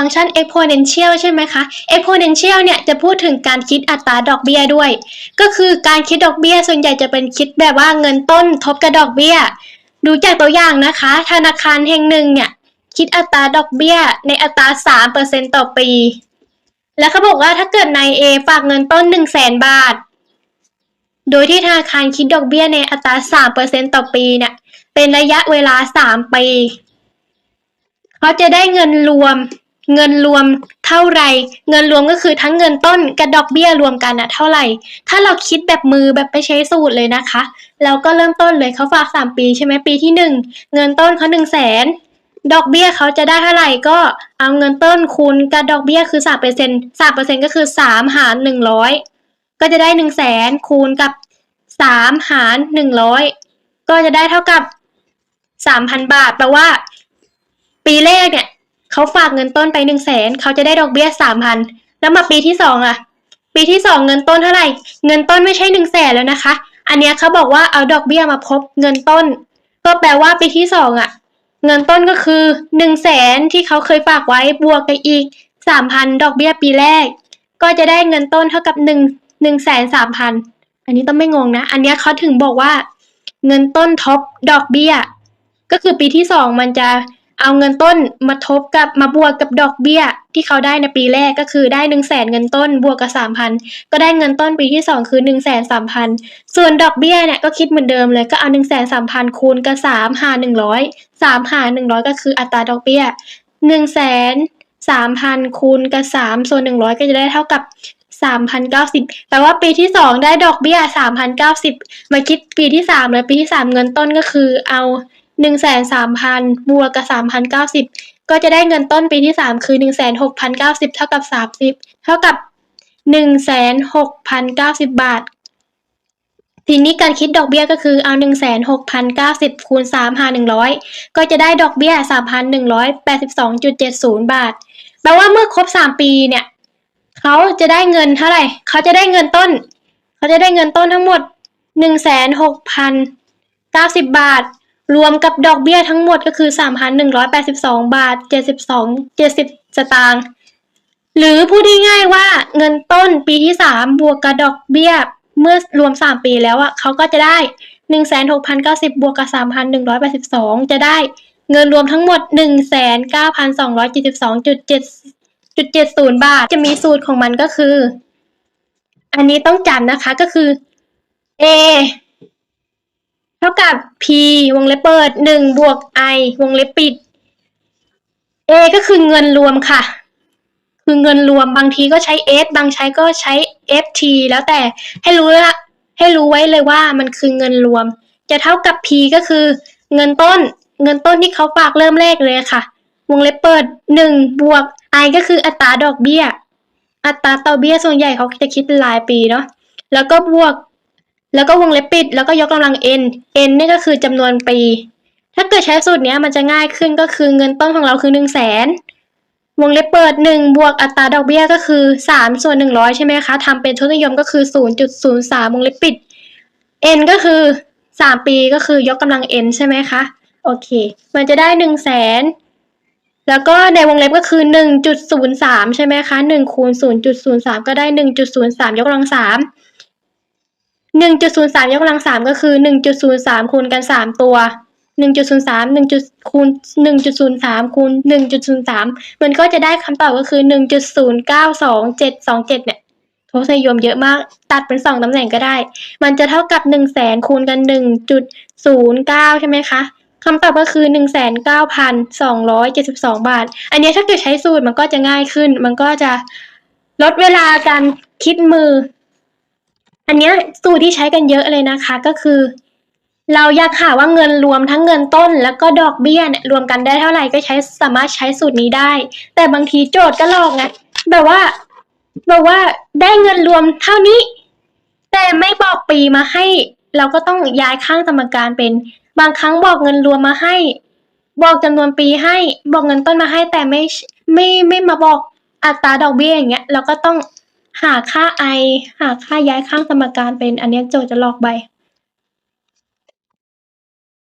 ฟังก์ชัน exponential ใช่ไหมคะ exponential เนี่ยจะพูดถึงการคิดอัตราดอกเบี้ยด้วย ก็คือการคิดดอกเบี้ยส่วนใหญ่จะเป็นคิดแบบว่าเงินต้นทบกับดอกเบี้ย ดูจากตัวอย่างนะคะ ธนาคารแห่งหนึ่งเนี่ยคิดอัตราดอกเบี้ย ในอัตรา 3%ต่อปี แล้วเขาบอกว่าถ้าเกิดนาย A ฝากเงินต้น 1 0 0 0 0แบาท โดยที่ธนาคารคิดดอกเบี้ยในอัตรา 3%ต่อปีเนี่ยเป็นระยะเวลา 3 ปี เขาจะได้เงินรวม เงินรวมเท่าไหร่เงินรวมก็คือทั้งเงินต้นกับดอกเบี้ยรวมกันอะเท่าไหร่ ถ้าเราคิดแบบมือแบบไปใช้สูตรเลยนะคะ เราก็เริ่มต้นเลยเขาฝาก 3 ปีใช่ไหมปีที่ 1 เงินต้นเขา1 0 0 0 0แสนดอกเบี้ยเขาจะได้เท่าไหร่ก็เอาเงินต้นคูณกับดอกเบี้ยคือ3%เปอร์เซ็นต์3เปอร์เซ็นต์ก็คือ 3 หาร 100 ก็จะได้ 1 0 0 0 0แสนคูณกับ 3 หาร 100 ก็จะได้เท่ากับ 3,000 บาทแปลว่า ปีแรกเนี่ย เขาฝากเงินต้นไป1 0 0 0 0แสนเขาจะได้ดอกเบี้ย3,000แล้วมาปีที่2อะปีที่2เงินต้นเท่าไหร่ เงินต้นไม่ใช่1 0 0 0 0แสนแล้วนะคะ อันเนี้ยเขาบอกว่าเอาดอกเบี้ยมาพบเงินต้น ก็แปลว่าปีที่2อะเงินต้นก็คือ1 0 0 0 0แสนที่เขาเคยฝากไว้บวกกับอีก3,000ดอกเบี้ยปีแรก ก็จะได้เงินต้นเท่ากับ1 1 3 0 0 0อันนี้ต้องไม่งงนะ อันนี้เขาถึงบอกว่า เงินต้นทบดอกเบี้ย ก็คือปีที่2มันจะ เอาเงินต้นมาทบกับมาบวกกับดอกเบี้ย ที่เขาได้ในปีแรกก็คือได้1 0 0 0 0แสนเงินต้นบวกกับ3,000 ก็ได้เงินต้นปีที่ 2 คือ 1 3 0 0 0 0ส่วนดอกเบี้ยเนี่ยก็คิดเหมือนเดิมเลยก็เอา 1 3 0 0 0 0 คูณกับ3หาร100 3หาร100 ก็คืออัตราดอกเบี้ย 1 3 0 0 0 คูณกับ3ส่วน 100 ก็จะได้เท่ากับ3,090แปลว่าปีที่ 2 ได้ดอกเบี้ย 3,090 มาคิดปีที่3เลยปีที่ 3 เงินต้นก็คือเอา 13,000บวกกับ3,090 ก็จะได้เงินต้นปีที่ 3 คือ 16,090 เท่ากับ 30 เท่ากับ 16,090 บาท ทีนี้การคิดดอกเบี้ยก็คือเอา 16,090 คูณ3หาร100 ก็จะได้ดอกเบี้ย 3,182.70 บาท แปลว่าเมื่อครบ 3 ปีเนี่ยเขาจะได้เงินเท่าไหร่ เขาจะได้เงินต้น เขาจะได้เงินต้นทั้งหมด 16,090 บาท รวมกับดอกเบี้ยทั้งหมดก็คือ 3,182 บาท 72 70 สตางค์หรือพูดง่ายๆว่าเงินต้นปีที่ 3 บวกกับดอกเบี้ยเมื่อรวม 3 ปีแล้วอะเขาก็จะได้ 16,090 บวกกับ 3,182 จะได้เงินรวมทั้งหมด 19,272.7จุดเจ็ดศูนย์บาท จะมีสูตรของมันก็คือ อันนี้ต้องจำนะคะก็คือ A เท่ากับ P วงเล็บเปิดหนึ่งบวก I วงเล็บปิด A ก็คือเงินรวมค่ะ คือเงินรวมบางทีก็ใช้ S บางใช้ก็ใช้ FT แล้วแต่ให้รู้ละให้รู้ไว้เลยว่ามันคือเงินรวม จะเท่ากับ P ก็คือ เงินต้น เงินต้นที่เขาฝากเริ่มแรกเลยค่ะ วงเล็บเปิดหนึ่งบวก I ก็คืออัตราดอกเบี้ย อัตราต่อเบี้ยส่วนใหญ่เขาจะคิดเป็นรายปีเนาะแล้วก็บวก แล้วก็วงเล็บปิด แล้วก็ยกกำลัง n n นี่ก็คือจำนวนปี ถ้าเกิดใช้สูตรนี้มันจะง่ายขึ้นก็คือเงินต้นของเราคือหนึ่งแสนวงเล็บเปิดหนึ่งบวกอัตราดอกเบี้ยก็คือสามส่วนหนึ่งร้อยใช่ไหมคะทำเป็นทุนนิยมก็คือศูนย์จุดศูนย์สามวงเล็บปิด n ก็คือสามปีก็คือยกกำลัง n ใช่ไหมคะ โอเค มันจะได้หนึ่งแสนแล้วก็ในวงเล็บก็คือ 1.03 ใช่ไหมคะ 1 คูณ 0.03 ก็ได้ 1.03 ยกกำลัง 3 1.03 ยกกำลัง 3 ก็คือ 1.03 คูณกัน 3 ตัว 1.03 1จุดคูณ1.03 คูณ 1.03 มันก็จะได้คำตอบก็คือ 1.092727 เนี่ยทษนิยมเยอะมาก ตัดเป็น 2ตำแหน่งก็ได้ มันจะเท่ากับ 1 0 0 0 0แสนคูณกัน 1.09 ใช่ไหมคะคำตอบก็คือ 19,272 บาท อันนี้ถ้าเกิดใช้สูตรมันก็จะง่ายขึ้น มันก็จะลดเวลาการคิดมือ อันเนี้ยสูตรที่ใช้กันเยอะเลยนะคะก็คือ เราอยากหาว่าเงินรวมทั้งเงินต้น แล้วก็ดอกเบี้ยเนี่ยรวมกันได้เท่าไหร่ก็ใช้สามารถใช้สูตรนี้ได้ แต่บางทีโจทย์ก็หลอกไงแบบว่าแบบว่าได้เงินรวมเท่านี้ แต่ไม่บอกปีมาให้ เราก็ต้องย้ายข้างสมการเป็น บางครั้งบอกเงินรวมมาให้ บอกจำนวนปีให้ บอกเงินต้นมาให้แต่ไม่ไม่ไม่มาบอกอัตราดอกเบี้ยอย่างเงี้ยเราก็ต้อง หาค่า i หาค่าย้ายข้างสมการเป็น อันเนี้ยโจทย์จะหลอกใบ